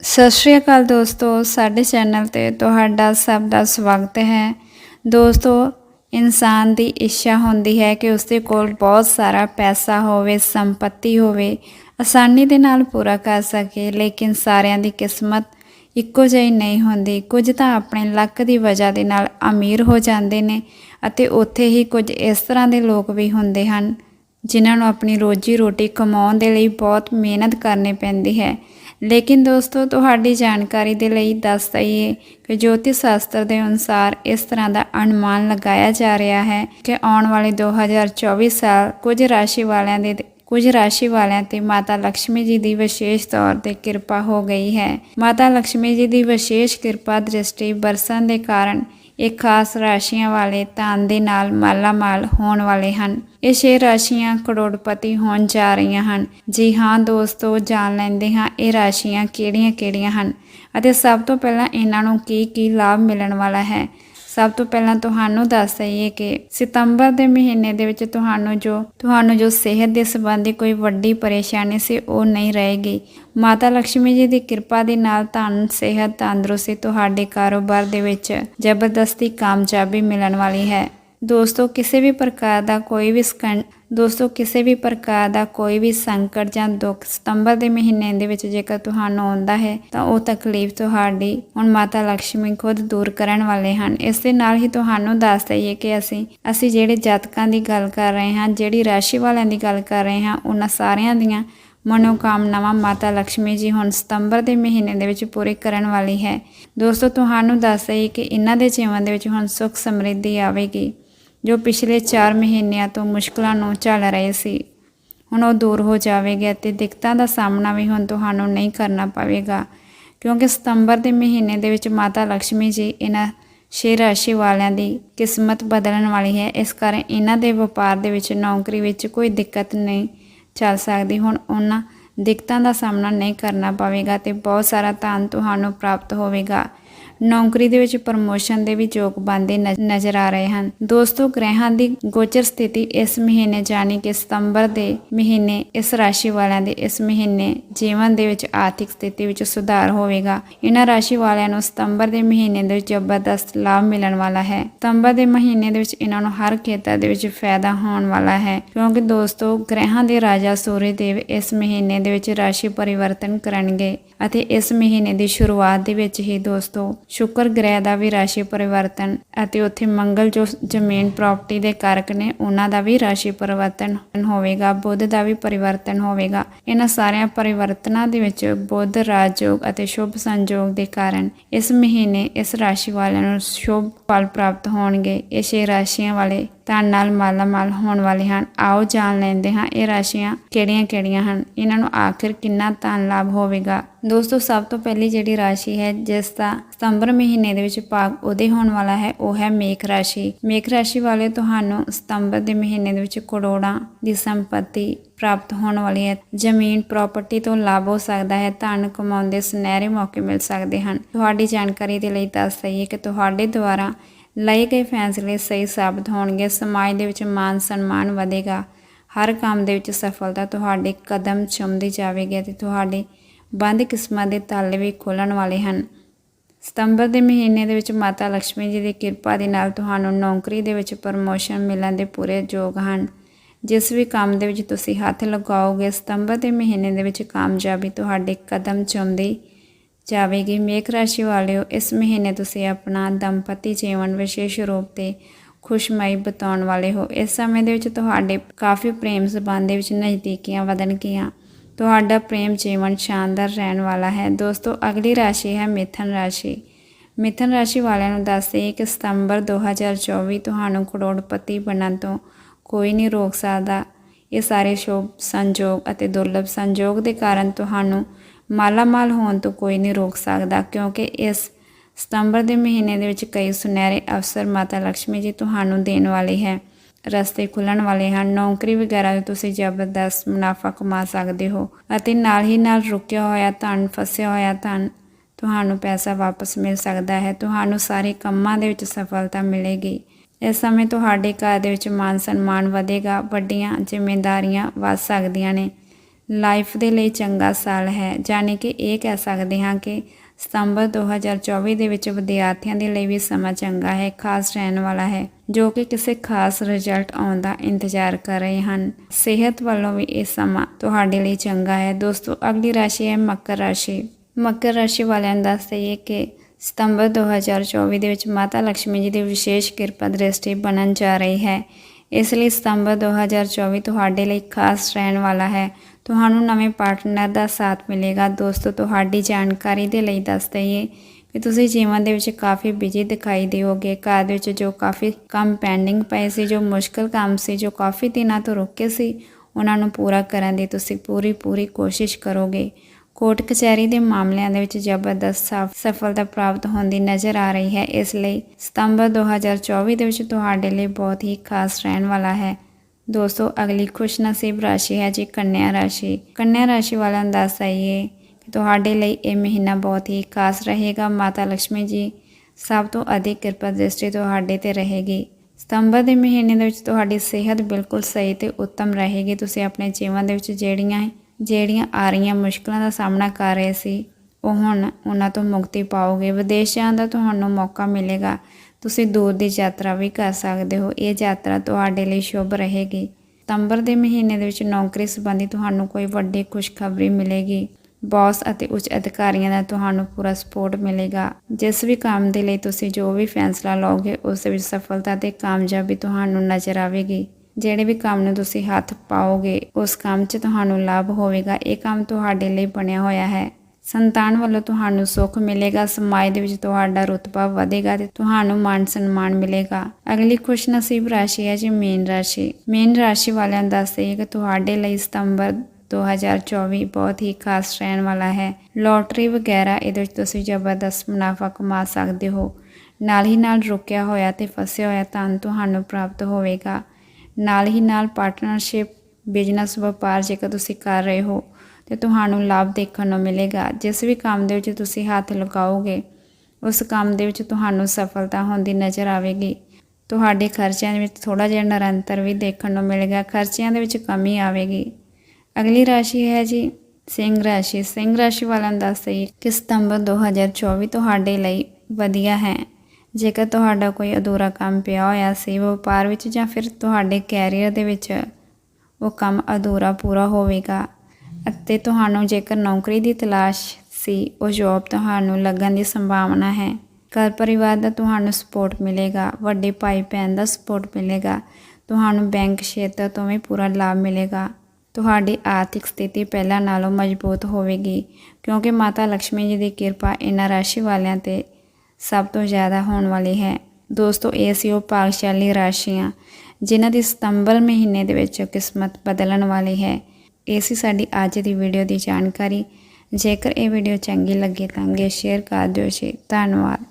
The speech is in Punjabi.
ਸਤਿ ਸ਼੍ਰੀ ਅਕਾਲ ਦੋਸਤੋ, ਸਾਡੇ ਚੈਨਲ ਤੇ ਤੁਹਾਡਾ ਸਭ ਦਾ ਸਵਾਗਤ ਹੈ। ਦੋਸਤੋ, ਇਨਸਾਨ ਦੀ ਇੱਛਾ ਹੁੰਦੀ ਹੈ ਕਿ ਉਸਦੇ ਕੋਲ ਬਹੁਤ ਸਾਰਾ ਪੈਸਾ ਹੋਵੇ, ਸੰਪਤੀ ਹੋਵੇ, ਆਸਾਨੀ ਦੇ ਨਾਲ ਪੂਰਾ ਕਰ ਸਕੇ, ਲੇਕਿਨ ਸਾਰਿਆਂ ਦੀ ਕਿਸਮਤ ਇੱਕੋ ਜਿਹੀ ਨਹੀਂ ਹੁੰਦੀ। ਕੁਝ ਤਾਂ ਆਪਣੇ ਲੱਕ ਦੀ ਵਜ੍ਹਾ ਦੇ ਨਾਲ ਅਮੀਰ ਹੋ ਜਾਂਦੇ ਨੇ ਅਤੇ ਉੱਥੇ ਹੀ ਕੁਝ ਇਸ ਤਰ੍ਹਾਂ ਦੇ ਲੋਕ ਵੀ ਹੁੰਦੇ ਹਨ, ਜਿਨ੍ਹਾਂ ਨੂੰ ਆਪਣੀ ਰੋਜੀ ਰੋਟੀ ਕਮਾਉਣ ਦੇ ਲਈ ਬਹੁਤ ਮਿਹਨਤ ਕਰਨੀ ਪੈਂਦੀ ਹੈ। ਲੇਕਿਨ ਦੋਸਤੋ, ਤੁਹਾਡੀ ਜਾਣਕਾਰੀ ਦੇ ਲਈ ਦੱਸ ਦਈਏ ਕਿ ਜੋਤੀ ਸ਼ਾਸਤਰ ਦੇ ਅਨੁਸਾਰ ਇਸ ਤਰ੍ਹਾਂ ਦਾ ਅਨੁਮਾਨ ਲਗਾਇਆ ਜਾ ਰਿਹਾ ਹੈ ਕਿ ਆਉਣ ਵਾਲੇ 2024 ਸਾਲ ਕੁਝ ਰਾਸ਼ੀ ਵਾਲਿਆਂ ਦੇ ਕੁਝ ਰਾਸ਼ੀ ਵਾਲਿਆਂ ਤੇ ਮਾਤਾ ਲక్ష్ਮੀ ਜੀ ਦੀ ਵਿਸ਼ੇਸ਼ ਤੌਰ ਤੇ ਕਿਰਪਾ ਹੋ ਗਈ ਹੈ। ਮਾਤਾ ਲక్ష్ਮੀ ਜੀ ਦੀ ਵਿਸ਼ੇਸ਼ ਕਿਰਪਾ ਦ੍ਰਿਸ਼ਟੀ ਬਰਸਾਂ ਦੇ ਕਾਰਨ ਇਹ ਖਾਸ ਰਾਸ਼ੀਆਂ ਵਾਲੇ ਧਨ ਦੇ ਨਾਲ ਮਾਲਾਮਾਲ ਹੋਣ ਵਾਲੇ ਹਨ। ਇਹ ਛੇ ਰਾਸ਼ੀਆਂ ਕਰੋੜਪਤੀ ਹੋਣ ਜਾ ਰਹੀਆਂ ਹਨ। ਜੀ ਹਾਂ ਦੋਸਤੋ, ਜਾਣ ਲੈਂਦੇ ਹਾਂ ਇਹ ਰਾਸ਼ੀਆਂ ਕਿਹੜੀਆਂ-ਕਿਹੜੀਆਂ ਹਨ ਅਤੇ ਸਭ ਤੋਂ ਪਹਿਲਾਂ ਇਹਨਾਂ ਨੂੰ ਕੀ ਕੀ ਲਾਭ ਮਿਲਣ ਵਾਲਾ ਹੈ। ਸਭ ਤੋਂ ਪਹਿਲਾਂ ਤੁਹਾਨੂੰ ਦੱਸ ਦਈਏ ਕਿ ਸਤੰਬਰ ਦੇ ਮਹੀਨੇ ਦੇ ਵਿੱਚ ਤੁਹਾਨੂੰ ਜੋ ਤੁਹਾਨੂੰ ਜੋ ਸਿਹਤ ਦੇ ਸੰਬੰਧੀ ਕੋਈ ਵੱਡੀ ਪਰੇਸ਼ਾਨੀ ਸੀ, ਉਹ ਨਹੀਂ ਰਹੇਗੀ। ਮਾਤਾ ਲక్ష్ਮੀ ਜੀ ਦੀ ਕਿਰਪਾ ਦੇ ਨਾਲ ਧਨ, ਸਿਹਤ ਤੰਦਰੁਸਤੀ ਤੁਹਾਡੇ ਕਾਰੋਬਾਰ ਦੇ ਵਿੱਚ ਜ਼ਬਰਦਸਤੀ ਕਾਮਯਾਬੀ ਮਿਲਣ ਵਾਲੀ ਹੈ। ਦੋਸਤੋ, ਕਿਸੇ ਵੀ ਪ੍ਰਕਾਰ ਦਾ ਕੋਈ ਵੀ ਸਕੰ, ਦੋਸਤੋ, ਕਿਸੇ ਵੀ ਪ੍ਰਕਾਰ ਦਾ ਕੋਈ ਵੀ ਸੰਕਟ ਜਾਂ ਦੁੱਖ ਸਤੰਬਰ ਦੇ ਮਹੀਨੇ ਦੇ ਵਿੱਚ ਜੇਕਰ ਤੁਹਾਨੂੰ ਆਉਂਦਾ ਹੈ, ਤਾਂ ਉਹ ਤਕਲੀਫ ਤੁਹਾਡੀ ਹੁਣ ਮਾਤਾ ਲక్ష్ਮੀ ਖੁਦ ਦੂਰ ਕਰਨ ਵਾਲੇ ਹਨ। ਇਸ ਦੇ ਨਾਲ ਹੀ ਤੁਹਾਨੂੰ ਦੱਸ ਦਈਏ ਕਿ ਅਸੀਂ ਅਸੀਂ ਜਿਹੜੇ ਜਾਤਕਾਂ ਦੀ ਗੱਲ ਕਰ ਰਹੇ ਹਾਂ, ਜਿਹੜੀ ਰਾਸ਼ੀ ਵਾਲਿਆਂ ਦੀ ਗੱਲ ਕਰ ਰਹੇ ਹਾਂ, ਉਹਨਾਂ ਸਾਰਿਆਂ ਦੀਆਂ ਮਨੋਕਾਮਨਾਵਾਂ ਮਾਤਾ ਲక్ష్ਮੀ ਜੀ ਹੁਣ ਸਤੰਬਰ ਦੇ ਮਹੀਨੇ ਦੇ ਵਿੱਚ ਪੂਰੀ ਕਰਨ ਵਾਲੀ ਹੈ। ਦੋਸਤੋ, ਤੁਹਾਨੂੰ ਦੱਸ ਦਈਏ ਕਿ ਇਹਨਾਂ ਦੇ ਜੀਵਨ ਦੇ ਵਿੱਚ ਹੁਣ ਸੁੱਖ ਸਮਰਿੱਧੀ ਆਵੇਗੀ। ਜੋ ਪਿਛਲੇ 4 ਮਹੀਨਿਆਂ ਤੋਂ ਮੁਸ਼ਕਲਾਂ ਨੂੰ ਝੱਲ ਰਹੇ ਸੀ, ਹੁਣ ਉਹ ਦੂਰ ਹੋ ਜਾਵੇਗਾ ਅਤੇ ਦਿੱਕਤਾਂ ਦਾ ਸਾਹਮਣਾ ਵੀ ਹੁਣ ਤੁਹਾਨੂੰ ਨਹੀਂ ਕਰਨਾ ਪਵੇਗਾ। ਕਿਉਂਕਿ ਸਤੰਬਰ ਦੇ ਮਹੀਨੇ ਦੇ ਵਿੱਚ ਮਾਤਾ ਲక్ష్ਮੀ ਜੀ ਇਹਨਾਂ ਛੇ ਰਾਸ਼ੀ ਵਾਲਿਆਂ ਦੀ ਕਿਸਮਤ ਬਦਲਣ ਵਾਲੀ ਹੈ। ਇਸ ਕਾਰਨ ਇਹਨਾਂ ਦੇ ਵਪਾਰ ਦੇ ਵਿੱਚ ਨੌਕਰੀ ਵਿੱਚ ਕੋਈ ਦਿੱਕਤ ਨਹੀਂ ਚੱਲ ਸਕਦੀ। ਹੁਣ ਉਹਨਾਂ ਦਿੱਕਤਾਂ ਦਾ ਸਾਹਮਣਾ ਨਹੀਂ ਕਰਨਾ ਪਵੇਗਾ ਤੇ ਬਹੁਤ ਸਾਰਾ ਧਨ ਤੁਹਾਨੂੰ ਪ੍ਰਾਪਤ ਹੋਵੇਗਾ। ਨੌਕਰੀ ਦੇ ਵਿੱਚ ਪ੍ਰਮੋਸ਼ਨ ਦੇ ਵੀ ਯੋਗ ਬਣਦੇ ਨਜ਼- ਨਜ਼ਰ ਆ ਰਹੇ ਹਨ। ਦੋਸਤੋ, ਗ੍ਰਹਿਾਂ ਦੀ ਗੋਚਰ ਸਥਿਤੀ ਇਸ ਮਹੀਨੇ ਜਾਨੀ ਕਿ ਸਤੰਬਰ ਦੇ ਮਹੀਨੇ, ਇਸ ਰਾਸ਼ੀ ਵਾਲਿਆਂ ਦੇ ਇਸ ਮਹੀਨੇ ਜੀਵਨ ਦੇ ਵਿੱਚ ਆਰਥਿਕ ਸਥਿਤੀ ਵਿੱਚ ਸੁਧਾਰ ਹੋਵੇਗਾ। ਇਹਨਾਂ ਰਾਸ਼ੀ ਵਾਲਿਆਂ ਨੂੰ ਸਤੰਬਰ ਦੇ ਮਹੀਨੇ ਦੇ ਵਿੱਚ ਜ਼ਬਰਦਸਤ ਲਾਭ ਮਿਲਣ ਵਾਲਾ ਹੈ। ਸਤੰਬਰ ਦੇ ਮਹੀਨੇ ਦੇ ਵਿੱਚ ਇਹਨਾਂ ਨੂੰ ਹਰ ਖੇਤਰ ਦੇ ਵਿੱਚ ਫਾਇਦਾ ਹੋਣ ਵਾਲਾ ਹੈ। ਕਿਉਂਕਿ ਦੋਸਤੋ, ਗ੍ਰਹਿਾਂ ਦੇ ਰਾਜਾ ਸੂਰਜ ਦੇਵ ਇਸ ਮਹੀਨੇ ਦੇ ਵਿੱਚ ਰਾਸ਼ੀ ਪਰਿਵਰਤਨ ਕਰਨਗੇ ਅਤੇ ਇਸ ਮਹੀਨੇ ਦੀ ਸ਼ੁਰੂਆਤ ਦੇ ਵਿੱਚ ਹੀ ਦੋਸਤੋ ਸ਼ੁਕਰ ਗ੍ਰਹਿ ਦਾ ਵੀ ਰਾਸ਼ੀ ਪਰਿਵਰਤਨ ਅਤੇ ਉੱਥੇ ਮੰਗਲ ਜੋ ਜ਼ਮੀਨ ਪ੍ਰਾਪਰਟੀ ਦੇ ਕਾਰਕ ਨੇ, ਉਹਨਾਂ ਦਾ ਵੀ ਰਾਸ਼ੀ ਪਰਿਵਰਤਨ ਹੋਵੇਗਾ, ਬੁੱਧ ਦਾ ਵੀ ਪਰਿਵਰਤਨ ਹੋਵੇਗਾ। ਇਹਨਾਂ ਸਾਰਿਆਂ ਪਰਿਵਰਤਨਾਂ ਦੇ ਵਿੱਚ ਬੁੱਧ ਰਾਜਯੋਗ ਅਤੇ ਸ਼ੁਭ ਸੰਜੋਗ ਦੇ ਕਾਰਨ ਇਸ ਮਹੀਨੇ ਇਸ ਰਾਸ਼ੀ ਵਾਲਿਆਂ ਨੂੰ ਸ਼ੁਭ ਫਲ ਪ੍ਰਾਪਤ ਹੋਣਗੇ। ਇਹ ਛੇ ਰਾਸ਼ੀਆਂ ਵਾਲੇ ਧਨ ਨਾਲ ਮਾਲਾ ਮਾਲ ਹੋਣ ਵਾਲੇ ਹਨ। ਆਓ ਜਾਣ ਲੈਂਦੇ ਹਾਂ, ਇਹ ਰਾਸ਼ੀਆਂ ਕਿਹੜੀਆਂ-ਕਿਹੜੀਆਂ ਹਨ? ਇਹਨਾਂ ਨੂੰ ਆਖਿਰ ਕਿੰਨਾ ਧਨ ਲਾਭ ਹੋਵੇਗਾ? ਦੋਸਤੋ, ਸਭ ਤੋਂ ਪਹਿਲੀ ਜਿਹੜੀ ਰਾਸ਼ੀ ਹੈ, ਜਿਸ ਦਾ ਸਤੰਬਰ ਮਹੀਨੇ ਦੇ ਵਿੱਚ ਭਾਗ ਉਹਦੇ ਹੋਣ ਵਾਲਾ ਹੈ, ਉਹ ਹੈ ਮੇਖ ਰਾਸ਼ੀ। ਮੇਖ ਰਾਸ਼ੀ ਵਾਲੇ ਤੁਹਾਨੂੰ ਸਤੰਬਰ ਦੇ ਮਹੀਨੇ ਦੇ ਵਿੱਚ ਕਰੋੜਾਂ ਦੀ ਸੰਪਤੀ ਪ੍ਰਾਪਤ ਹੋਣ ਵਾਲੀ ਹੈ। ਜ਼ਮੀਨ ਪ੍ਰਾਪਰਟੀ ਤੋਂ ਲਾਭ ਹੋ ਸਕਦਾ ਹੈ, ਧਨ ਕਮਾਉਣ ਦੇ ਸੁਨਹਿਰੇ ਮੌਕੇ ਮਿਲ ਸਕਦੇ ਹਨ। ਤੁਹਾਡੀ ਜਾਣਕਾਰੀ ਦੇ ਲਈ ਦੱਸ ਦਈਏ ਕਿ ਤੁਹਾਡੇ ਦੁਆਰਾ ਲਏ ਗਏ ਫੈਸਲੇ ਸਹੀ ਸਾਬਤ ਹੋਣਗੇ। ਸਮਾਜ ਦੇ ਵਿੱਚ ਮਾਨ ਸਨਮਾਨ ਵਧੇਗਾ। ਹਰ ਕੰਮ ਦੇ ਵਿੱਚ ਸਫਲਤਾ ਤੁਹਾਡੇ ਕਦਮ ਚੁੰਮਦੀ ਜਾਵੇਗੀ ਤੇ ਤੁਹਾਡੇ ਬੰਦ ਕਿਸਮਾਂ ਦੇ ਤਾਲੇ ਵੀ ਖੋਲਣ ਵਾਲੇ ਹਨ। ਸਤੰਬਰ ਦੇ ਮਹੀਨੇ ਦੇ ਵਿੱਚ ਮਾਤਾ ਲక్ష్ਮੀ ਜੀ ਦੀ ਕਿਰਪਾ ਦੇ ਨਾਲ ਤੁਹਾਨੂੰ ਨੌਕਰੀ ਦੇ ਵਿੱਚ ਪ੍ਰਮੋਸ਼ਨ ਮਿਲਣ ਦੇ ਪੂਰੇ ਯੋਗ ਹਨ। ਜਿਸ ਵੀ ਕੰਮ ਦੇ ਵਿੱਚ ਤੁਸੀਂ ਹੱਥ ਲਗਾਓਗੇ, ਸਤੰਬਰ ਦੇ ਮਹੀਨੇ ਦੇ ਵਿੱਚ ਕਾਮਯਾਬੀ ਤੁਹਾਡੇ ਕਦਮ ਚੁੰਮਦੀ ਜਾਵੇਗੀ। ਮੇਖ ਰਾਸ਼ੀ ਵਾਲਿਓ, ਇਸ ਮਹੀਨੇ ਤੁਸੀਂ ਆਪਣਾ ਦੰਪਤੀ ਜੀਵਨ ਵਿਸ਼ੇਸ਼ ਰੂਪ ਤੇ ਖੁਸ਼ਮਈ ਬਤਾਉਣ ਵਾਲੇ ਹੋ। ਇਸ ਸਮੇਂ ਦੇ ਵਿੱਚ ਤੁਹਾਡੇ ਕਾਫੀ ਪ੍ਰੇਮ ਸੰਬੰਧ ਦੇ ਵਿੱਚ ਨਜ਼ਦੀਕੀਆਂ ਵਧਣਗੀਆਂ। ਤੁਹਾਡਾ ਪ੍ਰੇਮ ਜੀਵਨ ਸ਼ਾਨਦਾਰ ਰਹਿਣ ਵਾਲਾ ਹੈ। ਦੋਸਤੋ, ਅਗਲੀ ਰਾਸ਼ੀ ਹੈ ਮਿਥਨ ਰਾਸ਼ੀ। ਮਿਥਨ ਰਾਸ਼ੀ ਵਾਲਿਆਂ ਨੂੰ ਦੱਸਦੇ ਕਿ ਸਤੰਬਰ 2024 ਤੁਹਾਨੂੰ ਕਰੋੜਪਤੀ ਬਣਨ ਤੋਂ ਕੋਈ ਨਹੀਂ ਰੋਕ ਸਕਦਾ। ਇਹ ਸਾਰੇ ਸ਼ੁਭ ਸੰਜੋਗ ਅਤੇ ਦੁਰਲਭ ਸੰਜੋਗ ਦੇ ਕਾਰਨ ਤੁਹਾਨੂੰ ਮਾਲਾਮਾਲ ਹੋਣ ਤੋਂ ਕੋਈ ਨਹੀਂ ਰੋਕ ਸਕਦਾ, ਕਿਉਂਕਿ ਇਸ ਸਤੰਬਰ ਦੇ ਮਹੀਨੇ ਦੇ ਵਿੱਚ ਕਈ ਸੁਨਹਿਰੇ ਅਵਸਰ ਮਾਤਾ ਲక్ష్ਮੀ ਜੀ ਤੁਹਾਨੂੰ ਦੇਣ ਵਾਲੀ ਹੈ। ਰਸਤੇ ਖੁੱਲਣ ਵਾਲੇ ਹਨ। ਨੌਕਰੀ ਵਗੈਰਾ ਵਿੱਚ ਤੁਸੀਂ ਜ਼ਬਰਦਸਤ ਮੁਨਾਫਾ ਕਮਾ ਸਕਦੇ ਹੋ ਅਤੇ ਨਾਲ ਹੀ ਨਾਲ ਰੁਕਿਆ ਹੋਇਆ ਧਨ, ਫਸਿਆ ਹੋਇਆ ਧਨ ਤੁਹਾਨੂੰ ਪੈਸਾ ਵਾਪਸ ਮਿਲ ਸਕਦਾ ਹੈ। ਤੁਹਾਨੂੰ ਸਾਰੇ ਕੰਮਾਂ ਦੇ ਵਿੱਚ ਸਫਲਤਾ ਮਿਲੇਗੀ। ਇਸ ਸਮੇਂ ਤੁਹਾਡੇ ਘਰ ਦੇ ਵਿੱਚ ਮਾਨ ਸਨਮਾਨ ਵਧੇਗਾ। ਵੱਡੀਆਂ ਜ਼ਿੰਮੇਵਾਰੀਆਂ ਵੱਧ ਸਕਦੀਆਂ ਨੇ। ਲਾਈਫ ਦੇ ਲਈ ਚੰਗਾ ਸਾਲ ਹੈ। ਯਾਨੀ ਕਿ ਇਹ ਕਹਿ ਸਕਦੇ ਹਾਂ ਕਿ ਸਤੰਬਰ 2024 ਦੇ ਵਿੱਚ ਵਿਦਿਆਰਥੀਆਂ ਦੇ ਲਈ ਵੀ ਸਮਾਂ ਚੰਗਾ ਹੈ, ਖਾਸ ਰਹਿਣ ਵਾਲਾ ਹੈ, ਜੋ ਕਿ ਕਿਸੇ ਖਾਸ ਰਿਜ਼ਲਟ ਆਉਣ ਦਾ ਇੰਤਜ਼ਾਰ ਕਰ ਰਹੇ ਹਨ। ਸਿਹਤ ਵੱਲੋਂ ਵੀ ਇਹ ਸਮਾਂ ਤੁਹਾਡੇ ਲਈ ਚੰਗਾ ਹੈ। ਦੋਸਤੋ, ਅਗਲੀ ਰਾਸ਼ੀ ਹੈ ਮਕਰ ਰਾਸ਼ੀ। ਮਕਰ ਰਾਸ਼ੀ ਵਾਲਿਆਂ ਨੂੰ ਦੱਸ ਦਈਏ ਕਿ ਸਤੰਬਰ 2024 ਦੇ ਵਿੱਚ ਮਾਤਾ ਲక్ష్ਮੀ ਜੀ ਦੀ ਵਿਸ਼ੇਸ਼ ਕਿਰਪਾ ਦ੍ਰਿਸ਼ਟੀ ਬਣਨ ਜਾ ਰਹੀ ਹੈ। ਇਸ ਲਈ ਸਤੰਬਰ 2024 ਤੁਹਾਡੇ ਲਈ ਖਾਸ ਰਹਿਣ ਵਾਲਾ ਹੈ। ਤੁਹਾਨੂੰ ਨਵੇਂ ਪਾਰਟਨਰ ਦਾ ਸਾਥ ਮਿਲੇਗਾ। ਦੋਸਤੋ, ਤੁਹਾਡੀ ਜਾਣਕਾਰੀ ਦੇ ਲਈ ਦੱਸ ਦਈਏ ਕਿ ਤੁਸੀਂ ਜੀਵਨ ਦੇ ਵਿੱਚ ਕਾਫੀ ਬਿਜ਼ੀ ਦਿਖਾਈ ਦਿਓਗੇ। ਘਰ ਦੇ ਵਿੱਚ ਜੋ ਕਾਫੀ ਕੰਮ ਪੈਂਡਿੰਗ ਪਏ ਸੀ, ਜੋ ਮੁਸ਼ਕਲ ਕੰਮ ਸੀ, ਜੋ ਕਾਫੀ ਦਿਨਾਂ ਤੋਂ ਰੁਕੇ ਸੀ, ਉਹਨਾਂ ਨੂੰ ਪੂਰਾ ਕਰਨ ਦੀ ਤੁਸੀਂ ਪੂਰੀ ਪੂਰੀ ਕੋਸ਼ਿਸ਼ ਕਰੋਗੇ। ਕੋਰਟ ਕਚਹਿਰੀ ਦੇ ਮਾਮਲਿਆਂ ਦੇ ਵਿੱਚ ਜ਼ਬਰਦਸਤ ਸਫ- ਸਫਲਤਾ ਪ੍ਰਾਪਤ ਹੁੰਦੀ ਨਜ਼ਰ ਆ ਰਹੀ ਹੈ। ਇਸ ਲਈ ਸਤੰਬਰ 2024 ਦੇ ਵਿੱਚ ਤੁਹਾਡੇ ਲਈ ਬਹੁਤ ਹੀ ਖਾਸ ਰਹਿਣ ਵਾਲਾ ਹੈ। ਦੋਸਤੋ, ਅਗਲੀ ਖੁਸ਼ਨਸੀਬ ਰਾਸ਼ੀ ਹੈ ਜੀ ਕੰਨਿਆ ਰਾਸ਼ੀ। ਕੰਨਿਆ ਰਾਸ਼ੀ ਵਾਲਿਆਂ ਨੂੰ ਦੱਸ ਆਈਏ ਕਿ ਤੁਹਾਡੇ ਲਈ ਇਹ ਮਹੀਨਾ ਬਹੁਤ ਹੀ ਖਾਸ ਰਹੇਗਾ। ਮਾਤਾ ਲక్ష్ਮੀ ਜੀ, ਸਭ ਤੋਂ ਅਧਿਕ ਕਿਰਪਾ ਦ੍ਰਿਸ਼ਟੀ ਤੁਹਾਡੇ ਤੇ ਰਹੇਗੀ। ਸਤੰਬਰ ਦੇ ਮਹੀਨੇ ਦੇ ਵਿੱਚ ਤੁਹਾਡੀ ਸਿਹਤ ਬਿਲਕੁਲ ਸਹੀ ਤੇ ਉੱਤਮ ਰਹੇਗੀ। ਤੁਸੀਂ ਆਪਣੇ ਜੀਵਨ ਦੇ ਵਿੱਚ ਜਿਹੜੀਆਂ ਜਿਹੜੀਆਂ ਆ ਰਹੀਆਂ ਮੁਸ਼ਕਲਾਂ ਦਾ ਸਾਹਮਣਾ ਕਰ ਰਹੇ ਸੀ, ਉਹ ਹੁਣ ਉਹਨਾਂ ਤੋਂ ਮੁਕਤੀ ਪਾਓਗੇ। ਵਿਦੇਸ਼ਾਂ ਦਾ ਤੁਹਾਨੂੰ ਮੌਕਾ ਮਿਲੇਗਾ। ਤੁਸੀਂ ਦੂਰ ਦੀ ਯਾਤਰਾ ਵੀ ਕਰ ਸਕਦੇ ਹੋ। ਇਹ ਯਾਤਰਾ ਤੁਹਾਡੇ ਲਈ ਸ਼ੁਭ ਰਹੇਗੀ। ਸਤੰਬਰ ਦੇ ਮਹੀਨੇ ਦੇ ਵਿੱਚ ਨੌਕਰੀ ਸੰਬੰਧੀ ਤੁਹਾਨੂੰ ਕੋਈ ਵੱਡੀ ਖੁਸ਼ਖਬਰੀ ਮਿਲੇਗੀ। ਬੌਸ ਅਤੇ ਉੱਚ ਅਧਿਕਾਰੀਆਂ ਦਾ ਤੁਹਾਨੂੰ ਪੂਰਾ ਸਪੋਰਟ ਮਿਲੇਗਾ। ਜਿਸ ਵੀ ਕੰਮ ਦੇ ਲਈ ਤੁਸੀਂ ਜੋ ਵੀ ਫੈਸਲਾ ਲਓਗੇ, ਉਸ ਵਿੱਚ ਸਫਲਤਾ ਤੇ ਕਾਮਯਾਬੀ ਤੁਹਾਨੂੰ ਨਜ਼ਰ ਆਵੇਗੀ। ਜਿਹੜੇ ਵੀ ਕੰਮ ਨੂੰ ਤੁਸੀਂ ਹੱਥ ਪਾਓਗੇ, ਉਸ ਕੰਮ 'ਚ ਤੁਹਾਨੂੰ ਲਾਭ ਹੋਵੇਗਾ। ਇਹ ਕੰਮ ਤੁਹਾਡੇ ਲਈ ਬਣਿਆ ਹੋਇਆ ਹੈ। ਸੰਤਾਨ ਵੱਲੋਂ ਤੁਹਾਨੂੰ ਸੁੱਖ ਮਿਲੇਗਾ, ਸਮਾਜ ਦੇ ਵਿੱਚ ਤੁਹਾਡਾ ਰੁਤਬਾ ਵਧੇਗਾ ਤੇ ਤੁਹਾਨੂੰ ਮਾਨ ਸਨਮਾਨ ਮਿਲੇਗਾ। ਅਗਲੀ ਖੁਸ਼ਨਸੀਬ ਰਾਸ਼ੀ ਹੈ ਜੀ ਮੀਨ ਰਾਸ਼ੀ। ਮੀਨ ਰਾਸ਼ੀ ਵਾਲਿਆਂ ਨੂੰ ਦੱਸਦੇ ਕਿ ਤੁਹਾਡੇ ਲਈ ਸਤੰਬਰ 2024 ਬਹੁਤ ਹੀ ਖਾਸ ਰਹਿਣ ਵਾਲਾ ਹੈ। ਲੋਟਰੀ ਵਗੈਰਾ ਇਹਦੇ ਵਿੱਚ ਤੁਸੀਂ ਜ਼ਬਰਦਸਤ ਮੁਨਾਫਾ ਕਮਾ ਸਕਦੇ ਹੋ। ਨਾਲ ਹੀ ਨਾਲ ਰੁਕਿਆ ਹੋਇਆ ਤੇ ਫਸਿਆ ਹੋਇਆ ਧਨ ਤੁਹਾਨੂੰ ਪ੍ਰਾਪਤ ਹੋਵੇਗਾ। ਨਾਲ ਹੀ ਨਾਲ ਪਾਰਟਨਰਸ਼ਿਪ ਬਿਜ਼ਨਸ ਵਪਾਰ ਜੇਕਰ ਤੁਸੀਂ ਕਰ ਰਹੇ ਹੋ ਤੇ ਤੁਹਾਨੂੰ ਲਾਭ ਦੇਖਣ ਨੂੰ ਮਿਲੇਗਾ। ਜਿਸ ਵੀ ਕੰਮ ਦੇ ਵਿੱਚ ਤੁਸੀਂ ਹੱਥ ਲਗਾਓਗੇ, ਉਸ ਕੰਮ ਦੇ ਵਿੱਚ ਤੁਹਾਨੂੰ ਸਫਲਤਾ ਹੁੰਦੀ ਨਜ਼ਰ ਆਵੇਗੀ। ਤੁਹਾਡੇ ਖਰਚਿਆਂ ਦੇ ਵਿੱਚ ਥੋੜਾ ਜਿਹਾ ਨਿਰੰਤਰ ਵੀ ਦੇਖਣ ਨੂੰ ਮਿਲੇਗਾ। ਖਰਚਿਆਂ ਦੇ ਵਿੱਚ ਕਮੀ ਆਵੇਗੀ। ਅਗਲੀ ਰਾਸ਼ੀ ਹੈ ਜੀ, ਸਿੰਘ ਰਾਸ਼ੀ। ਸਿੰਘ ਰਾਸ਼ੀ ਵਾਲਿਆਂ ਨੂੰ ਦੱਸ ਦਈਏ ਕਿ ਸਤੰਬਰ 2024 ਤੁਹਾਡੇ ਲਈ ਵਧੀਆ ਹੈ। ਜੇਕਰ ਤੁਹਾਡਾ ਕੋਈ ਅਧੂਰਾ ਕੰਮ ਪਿਆ ਹੋਇਆ ਸੀ, ਵਪਾਰ ਵਿੱਚ ਜਾਂ ਫਿਰ ਤੁਹਾਡੇ ਕੈਰੀਅਰ ਦੇ ਵਿੱਚ, ਉਹ ਕੰਮ ਅਧੂਰਾ ਪੂਰਾ ਹੋਵੇਗਾ। ਅਤੇ ਤੁਹਾਨੂੰ ਜੇਕਰ ਨੌਕਰੀ ਦੀ ਤਲਾਸ਼ ਸੀ, ਉਹ ਜੌਬ ਤੁਹਾਨੂੰ ਲੱਗਣ ਦੀ ਸੰਭਾਵਨਾ ਹੈ। ਘਰ ਪਰਿਵਾਰ ਦਾ ਤੁਹਾਨੂੰ ਸਪੋਰਟ ਮਿਲੇਗਾ, ਵੱਡੇ ਭਾਈ ਭੈਣ ਦਾ ਸਪੋਰਟ ਮਿਲੇਗਾ, ਤੁਹਾਨੂੰ ਬੈਂਕ ਖੇਤਰ ਤੋਂ ਵੀ ਪੂਰਾ ਲਾਭ ਮਿਲੇਗਾ। ਤੁਹਾਡੀ ਆਰਥਿਕ ਸਥਿਤੀ ਪਹਿਲਾਂ ਨਾਲੋਂ ਮਜ਼ਬੂਤ ਹੋਵੇਗੀ, ਕਿਉਂਕਿ ਮਾਤਾ ਲక్ష్ਮੀ ਜੀ ਦੀ ਕਿਰਪਾ ਇਹਨਾਂ ਰਾਸ਼ੀ ਵਾਲਿਆਂ ਤੇ ਸਭ ਤੋਂ ਜ਼ਿਆਦਾ ਹੋਣ ਵਾਲੀ ਹੈ। ਦੋਸਤੋ, ਇਹ ਸੀ ਉਹ ਭਾਗਸ਼ਾਲੀ ਰਾਸ਼ੀਆਂ, ਜਿਨ੍ਹਾਂ ਦੀ ਸਤੰਬਰ ਮਹੀਨੇ ਦੇ ਵਿੱਚ ਕਿਸਮਤ ਬਦਲਣ ਵਾਲੀ ਹੈ। ਇਹ ਸੀ ਸਾਡੀ ਅੱਜ ਦੀ ਵੀਡੀਓ ਦੀ ਜਾਣਕਾਰੀ। ਜੇਕਰ ਇਹ ਵੀਡੀਓ ਚੰਗੀ ਲੱਗੇ ਤਾਂ ਅੱਗੇ ਸ਼ੇਅਰ ਕਰ ਦਿਓ ਜੀ। ਧੰਨਵਾਦ।